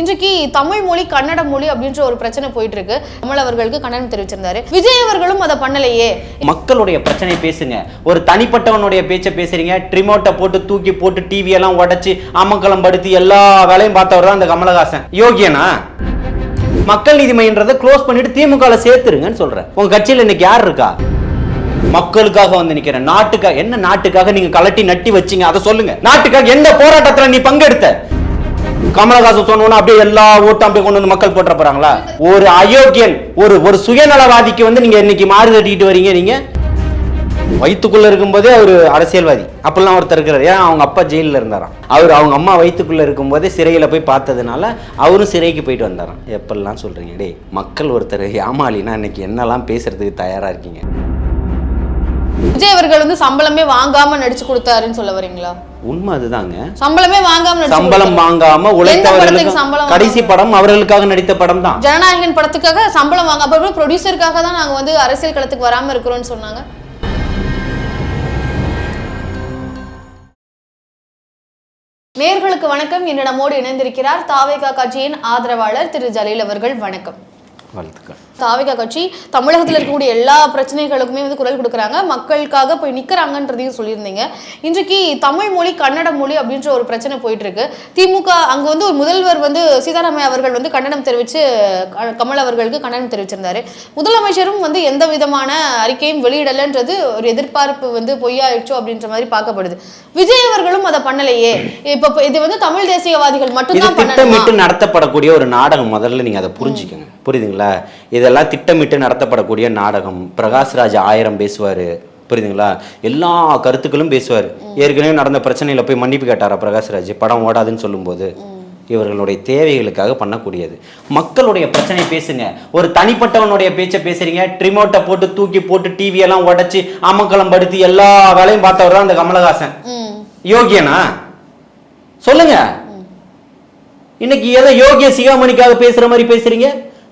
இன்றைக்கு தமிழ் மொழி கன்னட மொழி அப்படின்ற ஒரு பிரச்சனை போயிட்டு இருக்கு தமிழ் அவர்களுக்கு கண்டனம் தெரிவிச்சிருந்தாரு. விஜய் அவர்களும் அதை பண்ணலையே. மக்களுடைய பிரச்சனை பேசுங்க. ஒரு தனிப்பட்டவனுடைய பேச்சை பேசுறீங்க. ட்ரிமோட்டை போட்டு தூக்கி போட்டு டிவி எல்லாம் உடைச்சு அமக்கலம் படுத்தி எல்லா வேலையும் பார்த்தவர் தான் அந்த கமலஹாசன். யோகியனா? மக்கள் நீதி மையன்றதை க்ளோஸ் பண்ணிட்டு திமுக சேர்த்துருங்கன்னு சொல்றேன். உங்க கட்சியில இன்னைக்கு யார் இருக்கா? மக்களுக்காக வந்து நிக்கிறேன் நாட்டுக்காக என்ன நாட்டுக்காக நீங்க கலட்டி நட்டி வச்சீங்க? அதை சொல்லுங்க. நாட்டுக்காக எந்த போராட்டத்துல நீ பங்கெடுத்த? கமலஹாசன் சொன்னோன்னா அப்படியே எல்லா ஓட்டும் அப்படியே கொண்டு வந்து மக்கள் போட்டுற போறாங்களா? ஒரு அயோக்கியன் ஒரு ஒரு சுயநலவாதிக்கு வந்து நீங்க இன்னைக்கு மாறு தட்டிட்டு வரீங்க நீங்க வயிற்றுக்குள்ள இருக்கும்போதே அவர் அரசியல்வாதி. அப்படிலாம் ஒருத்தர் இருக்கிறார். ஏன் அவங்க அப்பா ஜெயிலில் இருந்தாராம். அவர் அவங்க அம்மா வயித்துக்குள்ள இருக்கும்போதே சிறையில் போய் பார்த்ததுனால அவரும் சிறைக்கு போயிட்டு வந்தாராம். எப்படிலாம் சொல்றீங்க? டேய் மக்கள் ஒருத்தர் ஏமாளினா இன்னைக்கு என்னெல்லாம் பேசுறதுக்கு தயாரா இருக்கீங்க? விஜய் அவர்கள் வந்து சம்பளமே வாங்காம நடிச்சு கொடுத்தாருன்னு சொல்ல வரீங்களா? உண்மை அதுதாங்க. சம்பளமே வாங்காம சம்பளம். வாங்காம உழைத்தவர்களுக்கு கடைசி படம் அவர்களுக்காக நடித்த படம் தான். ஜனநாயகன் படத்துக்காக சம்பளம் வாங்க அப்புறம் ப்ரொடியூசருக்காக தான் நாங்க வந்து அரசியல் களத்துக்கு வராம இருக்கிறோம்னு சொன்னாங்க. நேர்களுக்கு வணக்கம். இன்று நம்மோடு இணைந்திருக்கிறார் தாவேகா கட்சியின் ஆதரவாளர் திரு ஜலீல் அவர்கள். வணக்கம். வாழ்த்துக்கள். தாவிகா கட்சி தமிழகத்தில் இருக்கக்கூடிய எல்லா பிரச்சனைகளுக்குமே வந்து குரல் கொடுக்குறாங்க. மக்களுக்காக போய் நிற்கிறாங்கன்றதையும் சொல்லியிருந்தீங்க. இன்றைக்கு தமிழ் மொழி கன்னட மொழி அப்படின்ற ஒரு பிரச்சனை போயிட்டு இருக்கு திமுக அங்கே வந்து ஒரு முதல்வர் வந்து சீதாராமையா அவர்கள் வந்து கண்டனம் தெரிவித்து கமல் அவர்களுக்கு கண்டனம் தெரிவிச்சிருந்தாரு. முதலமைச்சரும் வந்து எந்த விதமான அறிக்கையும் வெளியிடலைன்றது ஒரு எதிர்பார்ப்பு வந்து பொய்யாயிடுச்சோ அப்படின்ற மாதிரி பார்க்கப்படுது. விஜய் அவர்களும் அதை பண்ணலையே. இப்போ இது வந்து தமிழ் தேசியவாதிகள் மட்டும்தான் நடத்தப்படக்கூடிய ஒரு நாடகம். முதல்ல நீங்க அதை புரிஞ்சுக்கங்க. புரியுதுங்களா? இதெல்லாம் திட்டமிட்டு நடத்தப்படக்கூடிய நாடகம். பிரகாஷ்ராஜ் ஆயிரம் பேசுவாரு. புரியுதுங்களா? எல்லா கருத்துக்களும் பேசுவார். ஏற்கனவே நடந்த பிரச்சனையில போய் மன்னிப்பு கேட்டாரா பிரகாஷ்ராஜ் படம் ஓடாதுன்னு சொல்லும்போது. இவர்களுடைய தேவைகளுக்காக பண்ணக்கூடியது. மக்களுடைய பிரச்சனை பேசுங்க. ஒரு தனிப்பட்டவனுடைய பேச்சை பேசுறீங்க. ட்ரிமோட்டை போட்டு தூக்கி போட்டு டிவி எல்லாம் உடைச்சு அமக்கலம் படுத்தி எல்லா வேலையும் பார்த்தவர் தான் அந்த கமலஹாசன். யோகியனா? சொல்லுங்க. இன்னைக்கு ஏதோ யோகிய சிகாமணிக்காக பேசுற மாதிரி பேசுறீங்க?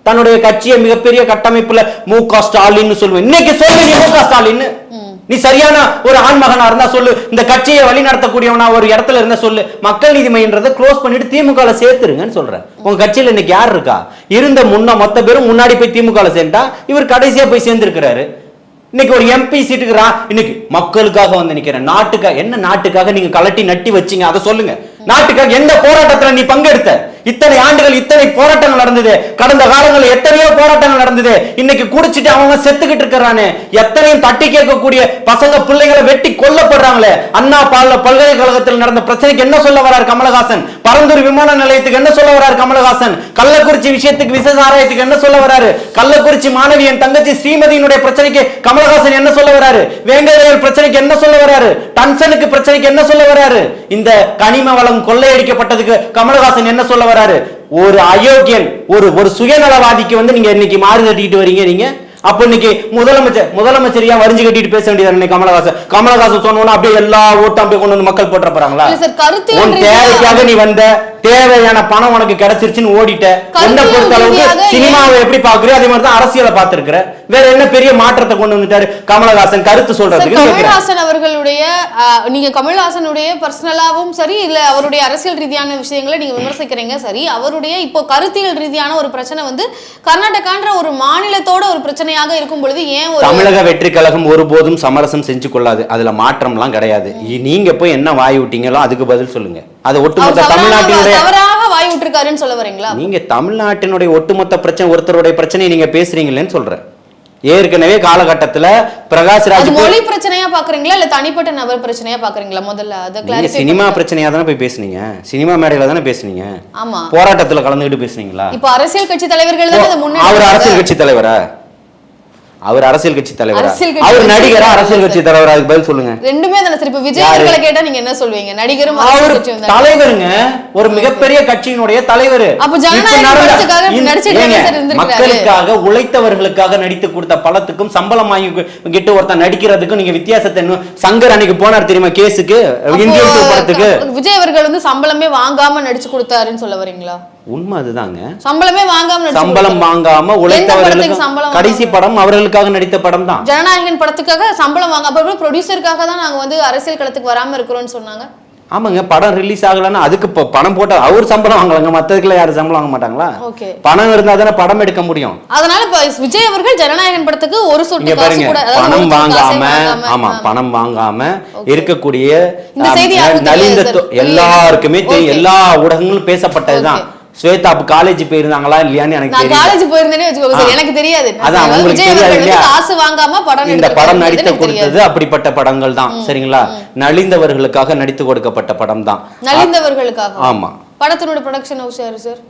தன்னுடைய கட்சியை மிகப்பெரிய கட்டமைப்புல மு க ஸ்டாலின் சொல்லுவேன். இன்னைக்கு சொல்லு நீ மு க ஸ்டாலின் நீ சரியான ஒரு ஆண்மகனா இருந்தா சொல்லு. இந்த கட்சியை வழி நடத்தக்கூடியவனா ஒரு இடத்துல இருந்தா சொல்லு. மக்கள் நீதி மையன்றதை க்ளோஸ் பண்ணிட்டு திமுக சேர்த்துருங்கன்னு சொல்றேன். உங்க கட்சியில இன்னைக்கு யார் இருக்கா? இருந்த முன்ன மொத்த பேரும் முன்னாடி போய் திமுக சேர்ந்தா இவர் கடைசியா போய் சேர்ந்திருக்கிறாரு. இன்னைக்கு ஒரு எம்பி சீட்டுக்குறான் இன்னைக்கு மக்களுக்காக வந்து நிக்கிறேன். நாட்டுக்காக என்ன நாட்டுக்காக நீங்க கலட்டி நட்டி வச்சீங்க? அதை சொல்லுங்க. நாட்டுக்காக எந்த போராட்டத்துல நீ பங்கெடுத்த? இத்தனை ஆண்டுகள் இத்தனை போராட்டங்கள் நடந்தது. கடந்த காலங்களில் எத்தனையோ போராட்டங்கள் நடந்தது. இன்னைக்கு குடிச்சிட்டு அவங்க செத்துக்கிட்டு இருக்கிறானே. எத்தனையும் தட்டி கேட்கக்கூடிய பசங்க பிள்ளைகளை வெட்டி கொல்லப்படுறாங்களே. அண்ணா பால பல்கலைக்கழகத்தில் நடந்த பிரச்சனைக்கு என்ன சொல்ல வரார் கமலஹாசன்? பரந்தூர் விமான நிலையத்துக்கு என்ன சொல்ல வரார் கமலஹாசன்? கள்ளக்குறிச்சி விஷயத்துக்கு விசேஷ ஆராயத்துக்கு என்ன சொல்ல வராரு? கள்ளக்குறிச்சி மாணவி என் தங்கச்சி ஸ்ரீமதியினுடைய பிரச்சனைக்கு கமலஹாசன் என்ன சொல்ல வராரு? வேங்கதையர் பிரச்சனைக்கு என்ன சொல்ல வராரு? டன்சனுக்கு பிரச்சனைக்கு என்ன சொல்ல வராரு? இந்த கனிம வளம் கொள்ளையடிக்கப்பட்டதுக்கு கமலஹாசன் என்ன சொல்ல வராரு. ஒரு அயோக்கியன் ஒரு ஒரு சுயநலவாதிக்கு வந்து நீங்க இன்னைக்கு மாறு தட்டிட்டு வரீங்க நீங்க. அப்ப இன்னைக்கு முதலமைச்சர் முதலமைச்சர் ஏன் வரிஞ்சு கட்டிட்டு பேச வேண்டியது கமலஹாசன். கமலஹாசன் சொன்னோன்னா அப்படியே எல்லா ஓட்டும் அப்படியே கொண்டு வந்து மக்கள் போட்டுற போறாங்களா? உன் தேவைக்காக நீ வந்த தேவையான பணம் உனக்கு கிடைச்சிருச்சுன்னு ஓடிட்ட. என்ன பொறுத்த அளவுக்கு சினிமாவை எப்படி பாக்குறியோ அதே மாதிரி தான் அரசியலை பார்த்திருக்கிற. வேற என்ன பெரிய மாற்றத்தை கொண்டு வந்துட்டாரு? கமலஹாசன் கருத்து சொல்றதுக்கு. கமல்ஹாசன் அவர்களுடைய நீங்க கமல்ஹாசனுடைய பர்சனலாவும் சரி இல்ல அவருடைய அரசியல் ரீதியான விஷயங்களை நீங்க விமர்சிக்கிறீங்க சரி அவருடைய இப்போ கருத்தியல் ரீதியான ஒரு பிரச்சனை வந்து கர்நாடகான்ற ஒரு மாநிலத்தோட ஒரு பிரச்சனையாக இருக்கும் பொழுது ஏன் ஒரு தமிழக வெற்றி கழகம் ஒருபோதும் சமரசம் செஞ்சு கொள்ளாது. அதுல மாற்றம்லாம் கிடையாது. இ- நீங்க போய் என்ன வாய் விட்டீங்களோ அதுக்கு பதில் சொல்லுங்க. அது ஒட்டுமொத்த தமிழ்நாட்டினுடைய வாய் விட்டுருக்காருன்னு சொல்ல வரீங்களா? நீங்க தமிழ்நாட்டினுடைய ஒட்டுமொத்த பிரச்சனை ஒருத்தருடைய பிரச்சனையை நீங்க பேசுறீங்களேன்னு சொல்றேன். ஏற்கனவே காலகட்டத்துல பிரகாஷ் ராஜ் அது மொழி பிரச்சனையா பாக்குறீங்களா? இல்ல தனிப்பட்ட நபர் பிரச்சனையா பாக்குறீங்களா? முதல்ல அதை சினிமா பிரச்சனையா தானே போய் பேசுனீங்க? சினிமா மேடையில தானே பேசுனீங்க? ஆமா. போராட்டத்துல கலந்துக்கிட்டு பேசுனீங்களா? இப்போ அரசியல் கட்சி தலைவர்கள் தான் அவர். அரசியல் கட்சி தலைவரா? அவர் அரசியல் கட்சி தலைவரா? அவர் நடிகரா. அரசியல் கட்சி தலைவரா? அதுக்கு பதில் சொல்லுங்க. ரெண்டுமே தானே சார்? இப்ப விஜய்? அவர்களை கேட்டா நீங்க என்ன சொல்வீங்க? நடிகரும் அவர். தலைவருங்க. ஒரு மிகப்பெரிய கட்சியினுடைய தலைவர். அப்ப ஜனநாயக இப்ப நடந்த- படத்துக்காக இந்த- நடிச்சிட்டு ஏங்க, தானே சார் இருந்திருக்காரு? மக்களுக்காக உழைத்தவர்களுக்காக நடித்து கொடுத்த பலத்துக்கும் சம்பளம் வாங்கி கிட்ட ஒருத்தன் நடிக்கிறதுக்கும் நீங்க வித்தியாசத்தை சங்கர் அன்னைக்கு போனார் தெரியுமா கேஸுக்கு? இந்தியன் டூ படத்துக்கு. விஜய் அவர்கள் வந்து சம்பளமே வாங்காம நடிச்சு கொடுத்தாருன்னு சொல்ல வரீங்களா? உண்மை அதுதாங்க. சம்பளமே வாங்காம சம்பளம். வாங்காம உழைத்தவர்களுக்கு கடைசி படம் அவர்களுக்காக நடித்த படம் தான் ஜனநாயகன் படத்துக்காக சம்பளம் வாங்க அப்புறம் ப்ரொடியூசருக்காக தான் நாங்க வந்து அரசியல் களத்துக்கு வராம இருக்கிறோம்னு சொன்னாங்க. ஆமாங்க படம் ரிலீஸ் ஆகலைன்னா அதுக்கு இப்போ பணம் போட்டா அவர் சம்பளம் வாங்கலாங்க மற்றதுக்குள்ள யாரும் சம்பளம் வாங்க மாட்டாங்களா? பணம் இருந்தா தானே படம் எடுக்க முடியும். அதனால இப்ப விஜய் அவர்கள் ஜனநாயகன் படத்துக்கு ஒரு சொட்டு பாருங்க பணம் வாங்காம வாங்காம, ஆமா. பணம் வாங்காம இருக்கக்கூடிய நலிந்த. எல்லாருக்குமே தெரியும். எல்லா ஊடகங்களும் பேசப்பட்டதுதான். ஸ்வேதா அப்ப காலேஜ் போயிருந்தாங்களா இல்லையான்னு எனக்கு தெரியல. காலேஜ் போயிருந்தேனே வச்சுக்கோங்க. எனக்கு தெரியாது. அதான் உங்களுக்கு தெரியாது? காசு வாங்காம படம் இந்த படம் நடித்து. கொடுத்தது அப்படிப்பட்ட படங்கள் தான். சரிங்களா? நலிந்தவர்களுக்காக நடித்து கொடுக்கப்பட்ட படம் தான். நலிந்தவர்களுக்காக? ஆமா. படத்தினோட ப்ரொடக்ஷன் ஹவுஸ் யாரு சார்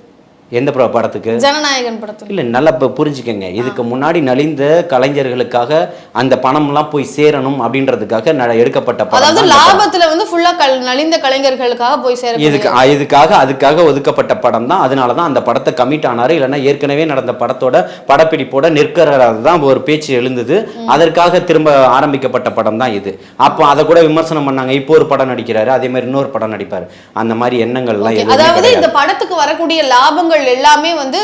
எந்த பட- படத்துக்கு? ஜனநாயகன் படத்துல. இல்ல நல்லா இப்ப புரிஞ்சுக்கங்க. இதுக்கு முன்னாடி நலிந்த கலைஞர்களுக்காக அந்த பணம்லாம் போய் சேரணும் அப்படின்றதுக்காக எடுக்கப்பட்ட படம் அதாவது. லாபத்துல வந்து ஃபுல்லா நலிந்த கலைஞர்களுக்காக போய் சேர இதுக்கு இதுக்காக அதுக்காக ஒதுக்கப்பட்ட படம் தான். அதனால தான் அந்த படத்தை கமிட் ஆனாரு. இல்லைன்னா ஏற்கனவே நடந்த படத்தோட படப்பிடிப்போட நிற்கிறதாக தான் ஒரு பேச்சு எழுந்தது. அதற்காக திரும்ப ஆரம்பிக்கப்பட்ட படம் தான் இது. அப்போ அதை கூட விமர்சனம் பண்ணாங்க. இப்போ ஒரு படம் நடிக்கிறாரு. அதே மாதிரி இன்னொரு படம் நடிப்பாரு. அந்த மாதிரி எண்ணங்கள்லாம் அதாவது இந்த படத்துக்கு வரக்கூடிய லாபங்கள் எல்லாமே வந்து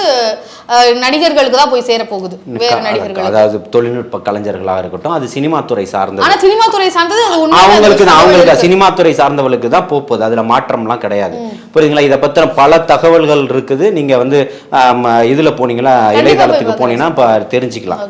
நடிகர்களுக்கு தான் போய் சேர போகுது வேற நடிகர்களுக்கு. அதாவது தொழில்நுட்ப கலைஞர்களாக இருக்கட்டும் அது சினிமா துறை சார்ந்தது. ஆனா சினிமா துறை சார்ந்தது அது அவங்களுக்கு தான் அவங்களுக்கு சினிமா துறை சார்ந்தவர்களுக்கு தான் போகுது அதுல மாற்றம்லாம் கிடையாது. புரியுதுங்களா? இதை பத்தின பல தகவல்கள் இருக்குது. நீங்க வந்து இதுல போனீங்களா? போய் போனீங்கன்னா இப்ப தெரிஞ்சுக்கலாம்.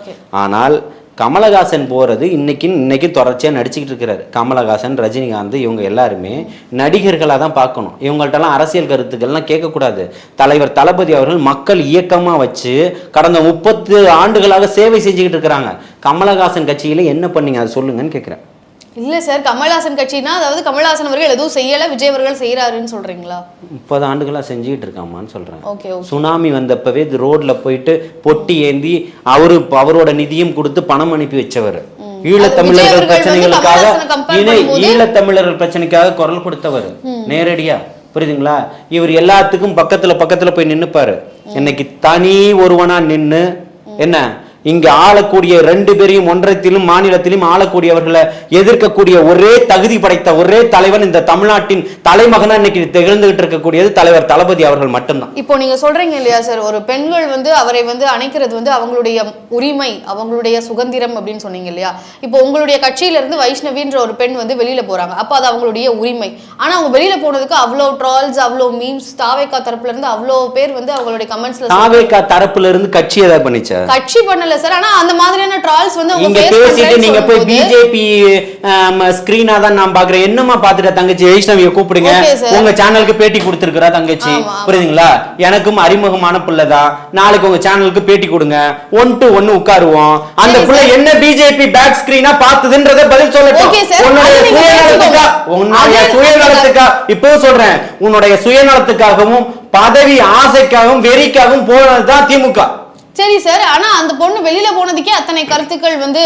ஆனால் கமலஹாசன் போகிறது இன்னைக்கு இன்னைக்கு தொடர்ச்சியாக நடிச்சுக்கிட்டு இருக்கிறாரு. கமலஹாசன் ரஜினிகாந்த் இவங்க எல்லாருமே நடிகர்களாக தான் பார்க்கணும். இவங்கள்ட்டலாம் அரசியல் கருத்துக்கள்லாம் கேட்கக்கூடாது. தலைவர் தளபதி அவர்கள் மக்கள் இயக்கமாக வச்சு கடந்த முப்பத்து ஆண்டுகளாக சேவை செஞ்சுக்கிட்டு இருக்கிறாங்க. கமலஹாசன் கட்சியில் என்ன பண்ணீங்க? அதை சொல்லுங்கன்னு கேட்குறேன். இல்ல சார் கமல்ஹாசன் கட்சினா அதாவது கமல்ஹாசன் அவர்கள் எதுவும் செய்யல விஜய் அவர்கள் செய்யறாருன்னு சொல்றீங்களா? முப்பது ஆண்டுகளா செஞ்சுக்கிட்டு இருக்காமான்னு சொல்றேன். ஓகே சுனாமி வந்தப்பவே இது ரோட்ல போயிட்டு பொட்டி ஏந்தி அவரு அவரோட நிதியும் கொடுத்து பணம் அனுப்பி வச்சவர். ஈழத்தமிழர்கள் பிரச்சனைகளுக்காக ஈழத்தமிழர்கள் பிரச்சனைக்காக குரல் கொடுத்தவர். நேரடியா. புரியுதுங்களா? இவர் எல்லாத்துக்கும் பக்கத்துல பக்கத்துல போய் நின்னுப்பாரு. இன்னைக்கு தனி ஒருவனா நின்னு என்ன? இங்க ஆளக்கூடிய ரெண்டு பேரையும் ஒன்றத்திலும் மாநிலத்திலும் ஆளக்கூடியவர்களை எதிர்க்கக்கூடிய ஒரே தகுதி படைத்த ஒரே தலைவன் இந்த தமிழ்நாட்டின் தலைமகனா இன்னைக்கு திகழ்ந்துகிட்டு இருக்கக்கூடியது தலைவர் தளபதி அவர்கள் மட்டும்தான். இப்போ நீங்க சொல்றீங்க இல்லையா சார் ஒரு பெண்கள் வந்து அவரை வந்து அணைக்கிறது வந்து அவங்களுடைய உரிமை அவங்களுடைய சுதந்திரம் அப்படின்னு சொன்னீங்க இல்லையா? இப்போ உங்களுடைய கட்சியில இருந்து வைஷ்ணவின்ற ஒரு பெண் வந்து வெளியில போறாங்க. அப்போ அது அவங்களுடைய உரிமை. ஆனா அவங்க வெளியில போனதுக்கு அவ்வளோ ட்ரால்ஸ் அவ்வளோ மீம்ஸ் தாவேக்கா தரப்புல இருந்து அவ்வளோ பேர் வந்து அவங்களுடைய கமெண்ட்ஸ்ல தாவேக்கா தரப்புல இருந்து கட்சி ஏதாவது பண்ணிச்சா? கட்சி பண்ணல சார். ஆனா அந்த மாதிரியான ட்ரால்ஸ் வந்து face பேசிட்டு நீங்க போய் பிஜேபி ஸ்கிரீனா தான் நான் பாக்குறேன் என்னமா பாத்துட்ட தங்கச்சி? வைஷ்ணவிய கூப்பிடுங்க. உங்க சேனலுக்கு பேட்டி கொடுத்திருக்கிறா தங்கச்சி. புரியுதுங்களா? எனக்கும் அறிமுகமான பிள்ளைதான் நாளைக்கு உங்க சேனலுக்கு பேட்டி கொடுங்க. ஒன் டு ஒன்னு உட்காருவோம். அந்த பிள்ளை. என்ன பிஜேபி பேக் ஸ்கிரீனா பார்த்ததுன்றத பதில் சொல்லட்டும். உன்னுடைய நீங்க சுயநலத்துக்கா. உன்னுடைய சுயநலத்துக்கா இப்போ சொல்றேன். உன்னுடைய சுயநலத்துக்காகவும் பதவி ஆசைக்காகவும் வெறிக்காகவும் போனதுதான் திமுக. சரி சார் ஆனா அந்த பொண்ணு வெளியில போனதுக்கே அத்தனை கருத்துக்கள் வந்து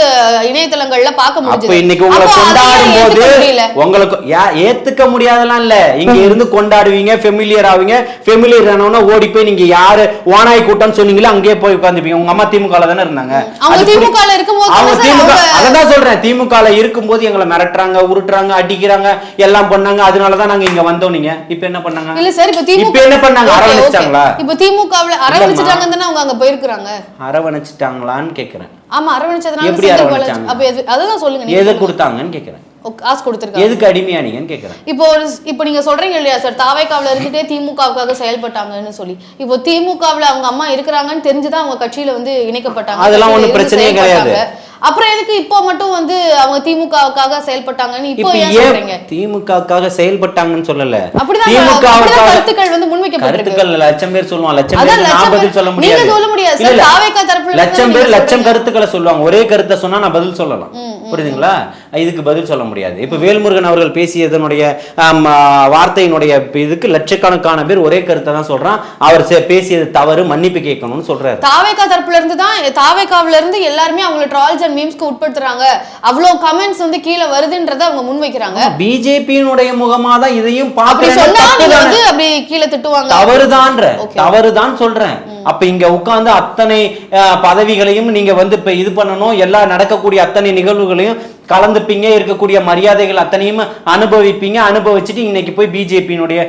இணையதளங்கள்ல பார்க்க முடிஞ்சது. இன்னைக்கு உங்களை கொண்டாடும் போது? உங்களுக்கு ஏத்துக்க முடியாதெல்லாம் இல்ல. இங்க இருந்து கொண்டாடுவீங்க ஃபெமிலியர் ஆவீங்க. ஃபெமிலியர் ஆனவன ஓடி போய் நீங்க யாரு ஓனாய் கூட்டம் சொன்னீங்களோ அங்கேயே போய் உட்காந்துப்பீங்க உங்க அம்மா திமுக தானே இருந்தாங்க. அவங்க திமுக இருக்கும்போது அவங்க திமுக அததான் சொல்றேன். திமுக இருக்கும்போது எங்களை மிரட்டுறாங்க உருட்டுறாங்க அடிக்கிறாங்க எல்லாம் பண்ணாங்க. அதனாலதான் நாங்க இங்க வந்தோம் நீங்க. இப்ப என்ன பண்ணாங்க? இல்ல சார் இப்ப திமுக என்ன பண்ணாங்க. அரவணைச்சிட்டாங்களா? இப்ப திமுகவுல அரவணைச்சிட்டாங்கன்னு தானே அவங்க அங்க போயிருக்காங்க அரவணைச்சிட்டாங்களான்னு கேக்குறேன் ஆமா அரவணைச்சதுனால எப்படி அரவணைச்சாங்க? அப்ப எது- அதுதான் சொல்லுங்க நீங்க எதை. கொடுத்தாங்கன்னு கேக்குறேன் காசு கொடுத்துருக்காங்க எதுக்கு அடிமையானீங்கன்னு கேக்குறேன் இப்போ இப்போ நீங்க சொல்றீங்க இல்லையா சார் தாவைக்காவுல இருந்துட்டே திமுகவுக்காக செயல்பட்டாங்கன்னு சொல்லி இப்போ திமுகவுல அவங்க அம்மா இருக்கிறாங்கன்னு தெரிஞ்சுதான் அவங்க கட்சியில வந்து இணைக்கப்பட்டாங்க அதெல்லாம் இருந்து பிரச்சனையே. கிடையாது. அப்புறம் எதுக்கு இப்போ மட்டும் வந்து அவங்க திமுகவுக்காக செயல்பட்டாங்கன்னு இப்போ ஏன் சொல்றீங்க? திமுகவுக்காக செயல்பட்டாங்கன்னு சொல்லல? அப்படிதான் அப்படிதான் கருத்துக்கள் வந்து முன்வைக்கப்பட்டிருக்கு. கருத்துக்கள் லட்சம் பேர் சொல்லுவாங்க. லட்சம் பேர் நான் பதில். சொல்ல நீங்க முடியாது. சொல்ல முடியாது சார். தாவேக்கா தரப்புல லட்சம் நீங்க பேர் லட்சம். கருத்துக்களை சொல்லுவாங்க. ஒரே கருத்தை சொன்னா நான் பதில் சொல்லலாம். புரியுதுங்களா? இதுக்கு பதில் சொல்ல முடியாது. இப்ப வேல்முருகன் அவர்கள் பேசியதனுடைய வார்த்தையினுடைய இதுக்கு லட்சக்கணக்கான பேர் ஒரே கருத்தை தான் சொல்றான். அவர் பேசியது தவறு மன்னிப்பு கேட்கணும்னு சொல்றாரு. தாவேக்கா தரப்புல இருந்து தான் தாவேக்காவுல இருந்து எல்லாருமே அவங்கள ட்ரால்ஸ் அண்ட் மீம்ஸ்க்கு உட்படுத்துறாங்க. அவ்வளவு கமெண்ட்ஸ் வந்து கீழே வருதுன்றத அவங்க முன்வைக்கிறாங்க. பிஜேபியினுடைய முகமா தான் இதையும் பாக்குறேன் சொன்னா? வந்து அப்படி கீழே திட்டுவாங்க. தவறுதான்ற. தவறுதான் சொல்றேன். அப்ப இங்க உட்கார்ந்து அத்தனை பதவிகளையும் நீங்க வந்து இப்ப இது பண்ணணும் எல்லா நடக்கக்கூடிய அத்தனை நிகழ்வுகளையும் கலந்துப்பீங்க இருக்கக்கூடிய மரியாதைகள் அத்தனையும் அனுபவிப்பீங்க அனுபவிச்சுட்டு இன்னைக்கு போய் பிஜேபியினுடைய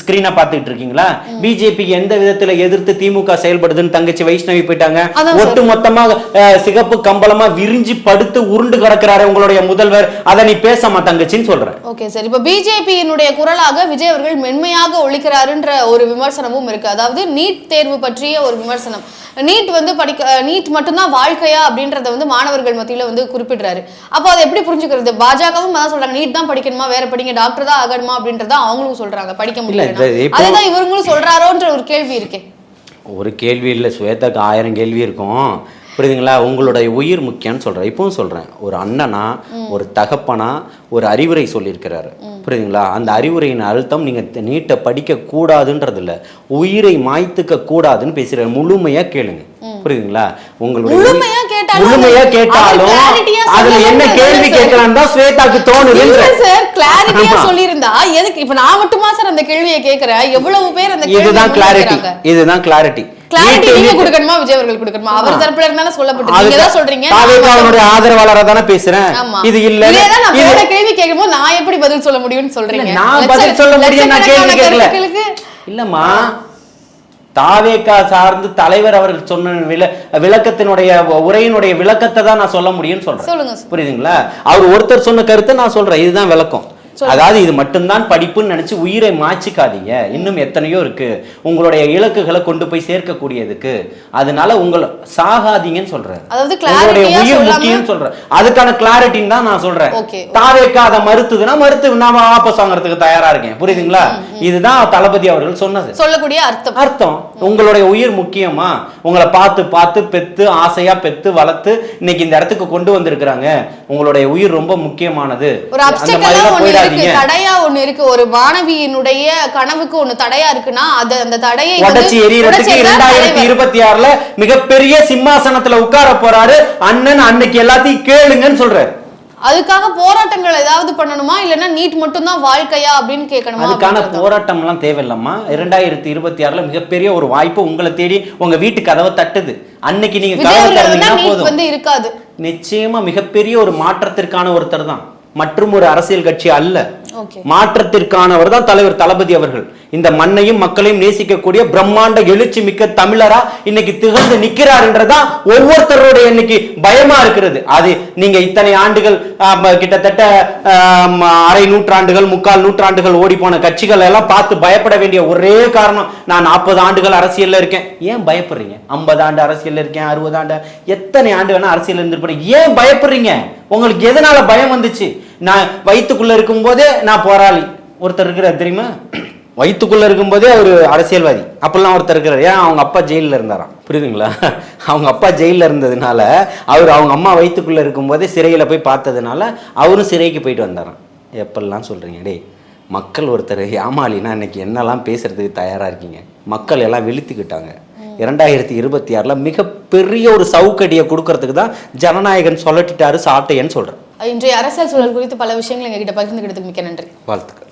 ஸ்கிரீனை பார்த்துட்டு இருக்கீங்களா? பிஜேபிக்கு எந்த விதத்துல எதிர்த்து திமுக செயல்படுதுன்னு தங்கச்சி வைஷ்ணவி போயிட்டாங்க. ஒட்டு மொத்தமாக சிகப்பு கம்பளமா விரிஞ்சு படுத்து உருண்டு கிடக்குறாரு உங்களுடைய முதல்வர். அதை நீ பேச தங்கச்சின்னு சொல்றேன் ஓகே சார். இப்போ பிஜேபியினுடைய குரலாக விஜய் அவர்கள் மென்மையாக ஒழிக்கிறாருன்ற ஒரு விமர்சனமும் இருக்கு. அதாவது நீட் தேர்வு பற்றிய ஒரு விமர்சனம். நீட் வந்து படிக்க நீட் மட்டும்தான் வாழ்க்கையா அப்படின்றத வந்து மாணவர்கள் மத்தியில வந்து குறிப்பிடுறாரு. அப்போ அதை எப்படி புரிஞ்சுக்கிறது? பாஜகவும் அதான் சொல்றாங்க நீட் தான் படிக்கணுமா? வேற படிங்க. டாக்டர் தான் ஆகணுமா? அப்படின்றத அவங்களும் சொல்றாங்க. படிக்க முடியல அதுதான் இவங்களும் சொல்றாரோன்ற ஒரு கேள்வி இருக்கே. ஒரு கேள்வி இல்லை. ஸ்வேதாக்கு ஆயிரம் கேள்வி இருக்கும். புரியுதுங்களா? உங்களுடைய உயிர் முக்கியம்னு சொல்றேன். இப்பவும் சொல்றேன். ஒரு அண்ணனா ஒரு தகப்பனா ஒரு அறிவுரை சொல்லியிருக்கிறாரு. புரியுதுங்களா? அந்த அறிவுரையின் அழுத்தம் நீங்க த- நீட்டை படிக்க கூடாதுன்றது இல்ல உயிரை மாய்த்துக்க கூடாதுன்னு பேசுறாரு. முழுமையா கேளுங்க. புரியுதுங்களா? உங்களுடைய முழுமையா கேட்டாலும் அதுல என்ன கேள்வி. கேட்கலாம் தான் ஸ்வேதாக்கு தோணுதுன்ற. சார் கிளாரிட்டியா. சொல்லியிருந்தா எதுக்கு? இப்ப நான் மட்டுமா சார் அந்த கேள்வியை கேக்குறேன் எவ்வளவு பேர் அந்த இதுதான் கிளாரிட்டி இதுதான் கிளாரிட்டி கிளாரிட்டி நீங்க கொடுக்கணுமா? விஜய் அவர்கள் கொடுக்கணுமா? அவர் தரப்புல இருந்தாலும் சொல்லப்பட்டு நீங்க தான் சொல்றீங்க? நான் அவனுடைய ஆதரவாளரா தானே பேசுறேன்? ஆமா. இது இல்ல இதேதான் நான் இது போன கேள்வி கேட்கும்போது நான் எப்படி பதில் சொல்ல முடியும்னு சொல்றீங்க? நான் பதில் சொல்ல முடியும் நான் கேள்வி லட்சக்கணக்கான கேட்கல. கருத்துக்களுக்கு இல்லம்மா. தாவேக்கா சார்ந்து தலைவர் அவர்கள் சொன்ன விள விளக்கத்தினுடைய உரையினுடைய விளக்கத்தை தான் நான் சொல்ல முடியும்னு சொல்றேன். புரியுதுங்களா? அவர் ஒருத்தர் சொன்ன கருத்தை நான் சொல்றேன். இதுதான் விளக்கம். அதாவது இது மட்டும்தான் படிப்புன்னு நினைச்சு உயிரை மாச்சிக்காதீங்க இன்னும் எத்தனையோ இருக்கு. உங்களுடைய இலக்குகளை கொண்டு போய் சேர்க்கக்கூடியதுக்கு. அதனால உங்களை சாகாதீங்கன்னு அதாவது உங்களுடைய உயிர் முக்கியம்னு சொல்றேன் அதுக்கான கிளாரிட்டின்னு தான் நான் Okay. தாவேக்கா அதை மறுத்துதுன்னா மறுத்து நாம வாபஸ் வாங்குறதுக்கு தயாரா இருக்கேன். புரியுதுங்களா? இதுதான் தளபதி அவர்கள் சொன்னது. சொல்லக்கூடிய அர்த்தம். அர்த்தம். உங்களுடைய உயிர் முக்கியமா? உங்களை பார்த்து பார்த்து பெத்து ஆசையா பெத்து வளர்த்து இன்னைக்கு இந்த இடத்துக்கு கொண்டு வந்திருக்கிறாங்க. உங்களுடைய உயிர் ரொம்ப முக்கியமானது. ஒரு அந்த ஒண்ணு இருக்கு. தடையா ஒண்ணு இருக்கு. ஒரு மாணவியினுடைய கனவுக்கு ஒண்ணு தடையா இருக்குன்னா அது அந்த தடையை உடச்சி எரியறதுக்கு இரண்டாயிரத்தி. இருபத்தி ஆறுல மிகப்பெரிய சிம்மாசனத்துல உட்கார போறாரு அண்ணன். அன்னைக்கு எல்லாத்தையும் கேளுங்கன்னு சொல்றாரு. அதுக்காக போராட்டங்கள் ஏதாவது பண்ணணுமா? இல்லைன்னா நீட் மட்டும் தான் வாழ்க்கையா அப்படின்னு கேட்கணுமா? அதுக்கான அப்படின்றத? போராட்டம்லாம் தேவையில்லம்மா. இரண்டாயிரத்தி இருபத்தி ஆறுல மிகப்பெரிய ஒரு வாய்ப்பு உங்களை தேடி உங்க வீட்டு கதவை தட்டுது. அன்னைக்கு நீங்க வந்து இருக்காது. நிச்சயமா மிகப்பெரிய ஒரு மாற்றத்திற்கான ஒருத்தர் தான். மற்றும் ஒரு அரசியல் கட்சி அல்ல. மாற்றத்திற்கானவர் தான் தலைவர் தளபதி அவர்கள். இந்த மண்ணையும் மக்களையும் நேசிக்கக்கூடிய பிரம்மாண்ட எழுச்சி மிக்க தமிழரா இன்னைக்கு திகழ்ந்து நிக்கிறாருன்றதா ஒவ்வொருத்தருடைய இன்னைக்கு பயமா இருக்கிறது. அது நீங்க இத்தனை ஆண்டுகள் கிட்டத்தட்ட அரை நூற்றாண்டுகள் முக்கால் நூற்றாண்டுகள் ஓடி போன கட்சிகள் எல்லாம் பார்த்து பயப்பட வேண்டிய ஒரே காரணம் நான் நாற்பது ஆண்டுகள் அரசியல்ல இருக்கேன். ஏன் பயப்படுறீங்க? ஐம்பது ஆண்டு அரசியல்ல இருக்கேன் அறுபது ஆண்டு எத்தனை ஆண்டு வேணா அரசியல் இருந்திருப்பேன். ஏன் பயப்படுறீங்க? உங்களுக்கு எதனால பயம் வந்துச்சு? நான் வயித்துக்குள்ள இருக்கும்போதே நான் போராளி. ஒருத்தர் இருக்கிறார் தெரியுமா? வயித்துக்குள்ள இருக்கும்போதே அவர் அரசியல்வாதி. அப்பெல்லாம் ஒருத்தர் இருக்கிறார். ஏன் அவங்க அப்பா ஜெயிலில் இருந்தாராம்? புரியுதுங்களா? அவங்க அப்பா ஜெயிலில் இருந்ததுனால அவர் அவங்க அம்மா வயித்துக்குள்ள இருக்கும்போதே சிறையில் போய் பார்த்ததுனால அவரும் சிறைக்கு போயிட்டு வந்தாராம். எப்பெல்லாம் சொல்றீங்க? டேய் மக்கள் ஒருத்தர் ஏமாளினா இன்னைக்கு என்னெல்லாம் பேசுறதுக்கு தயாரா இருக்கீங்க? மக்கள் எல்லாம் விழித்துக்கிட்டாங்க. இரண்டாயிரத்தி இருபத்தி ஆறுல மிகப்பெரிய ஒரு சவுக்கடியை கொடுக்கறதுக்கு தான் ஜனநாயகன் சொல்லட்டிட்டாரு சாட்டையன்னு சொல்றேன். இன்றைய அரசியல் சூழல் குறித்து பல விஷயங்கள் எங்ககிட்ட பகிர்ந்துக்கிட்டதுக்கு மிக்க நன்றி. வாழ்த்துக்கள்.